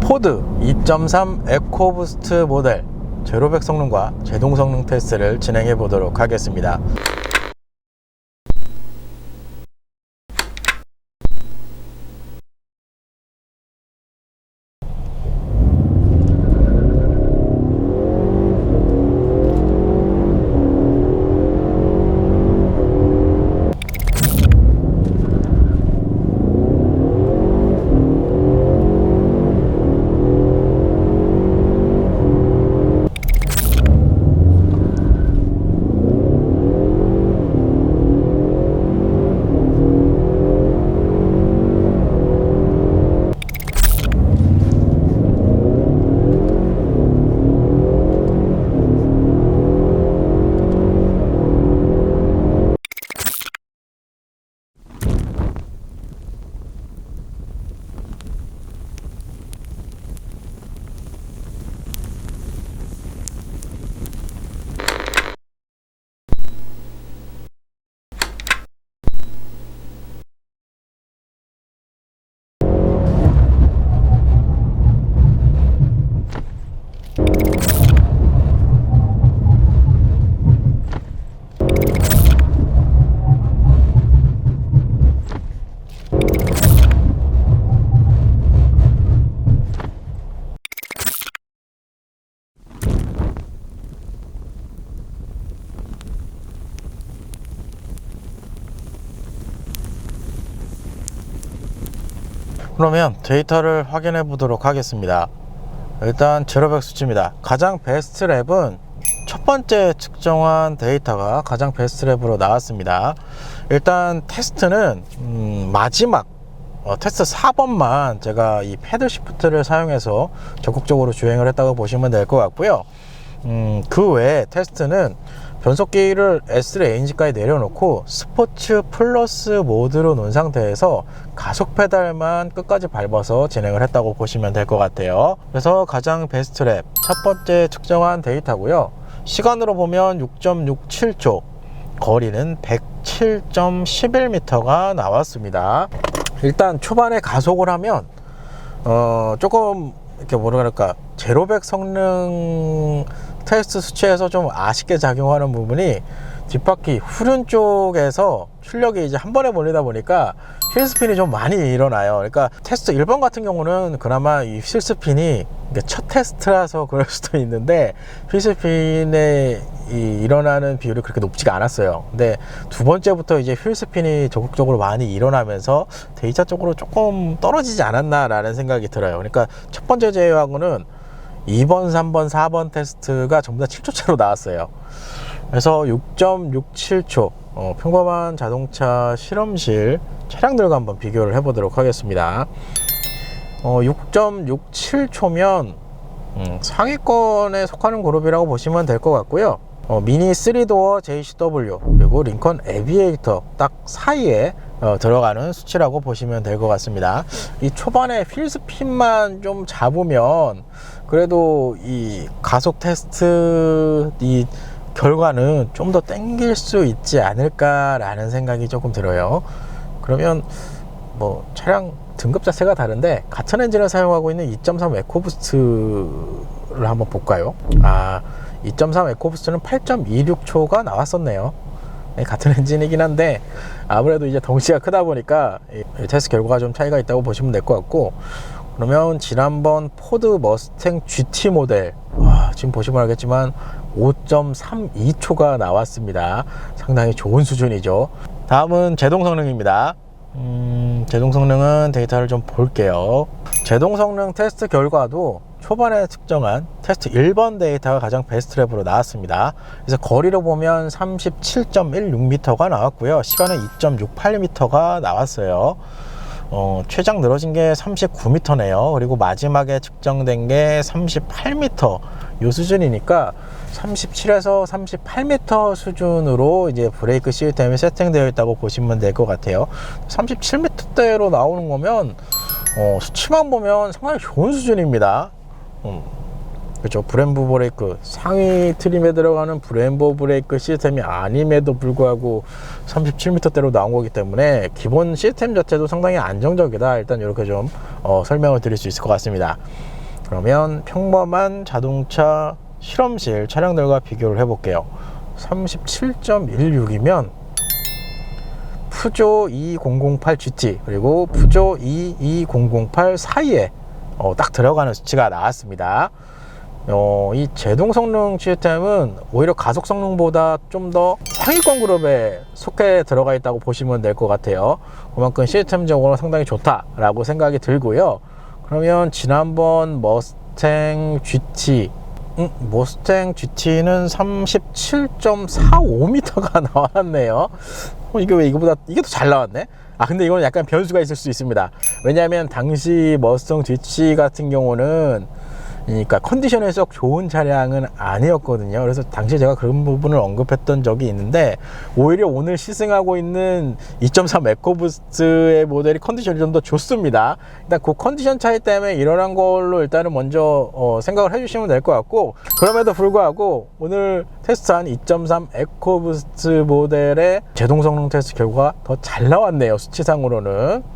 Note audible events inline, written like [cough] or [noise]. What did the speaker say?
포드 2.3 에코부스트 모델 제로백 성능과 제동 성능 테스트를 진행해 보도록 하겠습니다. 그러면 데이터를 확인해 보도록 하겠습니다. 일단 제로백 수치입니다. 가장 베스트 랩은 첫 번째 측정한 데이터가 가장 베스트 랩으로 나왔습니다. 일단 테스트는 음, 마지막 어, 테스트 4번만 제가 이 패들 시프트를 사용해서 적극적으로 주행을 했다고 보시면 될 것 같고요. 음, 그 외에 테스트는 변속기를 S 레인지까지 내려놓고 스포츠 플러스 모드로 놓은 상태에서 가속 페달만 끝까지 밟아서 진행을 했다고 보시면 될 것 같아요. 그래서 가장 베스트 랩 첫 번째 측정한 데이터고요. 시간으로 보면 6.67초, 거리는 107.11m가 나왔습니다. 일단 초반에 가속을 하면 어 조금 이렇게 뭐라 그럴까 제로백 성능 테스트 수치에서 좀 아쉽게 작용하는 부분이 뒷바퀴 후륜 쪽에서 출력이 이제 한 번에 몰리다 보니까 휠스핀이 좀 많이 일어나요. 그러니까 테스트 1번 같은 경우는 그나마 이 휠스핀이 이게 첫 테스트라서 [laughs] 그럴 수도 있는데 휠스핀에 이 일어나는 비율이 그렇게 높지가 않았어요. 근데 두 번째부터 이제 휠스핀이 적극적으로 많이 일어나면서 데이터 쪽으로 조금 떨어지지 않았나라는 생각이 들어요. 그러니까 첫 번째 제외하고는 2번, 3번, 4번 테스트가 전부 다 7초 차로 나왔어요. 그래서 6.67초 어, 평범한 자동차 실험실 차량들과 한번 비교를 해보도록 하겠습니다. 어, 6.67초면 음, 상위권에 속하는 그룹이라고 보시면 될 것 같고요. 어, 미니 3도어 JCW 그리고 링컨 에비에이터 딱 사이에 어, 들어가는 수치라고 보시면 될 것 같습니다. 이 초반에 휠스핀만 좀 잡으면 그래도 이 가속 테스트 이 결과는 좀 더 땡길 수 있지 않을까라는 생각이 조금 들어요. 그러면 뭐 차량 등급 자체가 다른데 같은 엔진을 사용하고 있는 2.3 에코부스트를 한번 볼까요? 아, 2.3 에코부스트는 8.26초가 나왔었네요. 네, 같은 엔진이긴 한데 아무래도 이제 덩치가 크다 보니까 이 테스트 결과가 좀 차이가 있다고 보시면 될 것 같고 그러면 지난번 포드 머스탱 GT 모델 와, 지금 보시면 알겠지만 5.32초가 나왔습니다. 상당히 좋은 수준이죠. 다음은 제동 성능입니다. 음, 제동 성능은 데이터를 좀 볼게요. 제동 성능 테스트 결과도 초반에 측정한 테스트 1번 데이터가 가장 베스트 랩으로 나왔습니다. 그래서 거리로 보면 37.16m가 나왔고요. 시간은 2.68m가 나왔어요. 어, 최장 늘어진 게 39m네요. 그리고 마지막에 측정된 게 38m 요 수준이니까 37에서 38m 수준으로 이제 브레이크 시스템이 세팅되어 있다고 보시면 될 것 같아요. 37m대로 나오는 거면 어, 수치만 보면 상당히 좋은 수준입니다. 음. 그렇죠. 브렘보 브레이크 상위 트림에 들어가는 브렘보 브레이크 시스템이 아님에도 불구하고 37m대로 나온 거기 때문에 기본 시스템 자체도 상당히 안정적이다. 일단 이렇게 좀 어, 설명을 드릴 수 있을 것 같습니다. 그러면 평범한 자동차 실험실 차량들과 비교를 해볼게요. 37.16이면 푸조 2008 GT 그리고 푸조 22008 사이에 어, 딱 들어가는 수치가 나왔습니다. 어, 이 제동 성능 시스템은 오히려 가속 성능보다 좀 더 상위권 그룹에 속해 들어가 있다고 보시면 될 것 같아요. 그만큼 시스템적으로 상당히 좋다라고 생각이 들고요. 그러면 지난번 머스탱 GT 음, 머스탱 GT는 37.45m가 [laughs] 나왔네요. 어, 이게 왜 이거보다 이게 더 잘 나왔네? 아 근데 이거는 약간 변수가 있을 수 있습니다. 왜냐하면 당시 머스탱 GT 같은 경우는 그러니까 컨디션이 썩 좋은 차량은 아니었거든요. 그래서 당시에 제가 그런 부분을 언급했던 적이 있는데 오히려 오늘 시승하고 있는 2.3 에코부스트의 모델이 컨디션이 좀 더 좋습니다. 일단 그 컨디션 차이 때문에 일어난 걸로 일단은 먼저 어, 생각을 해주시면 될 것 같고 그럼에도 불구하고 오늘 테스트한 2.3 에코부스트 모델의 제동 성능 테스트 결과가 더 잘 나왔네요. 수치상으로는.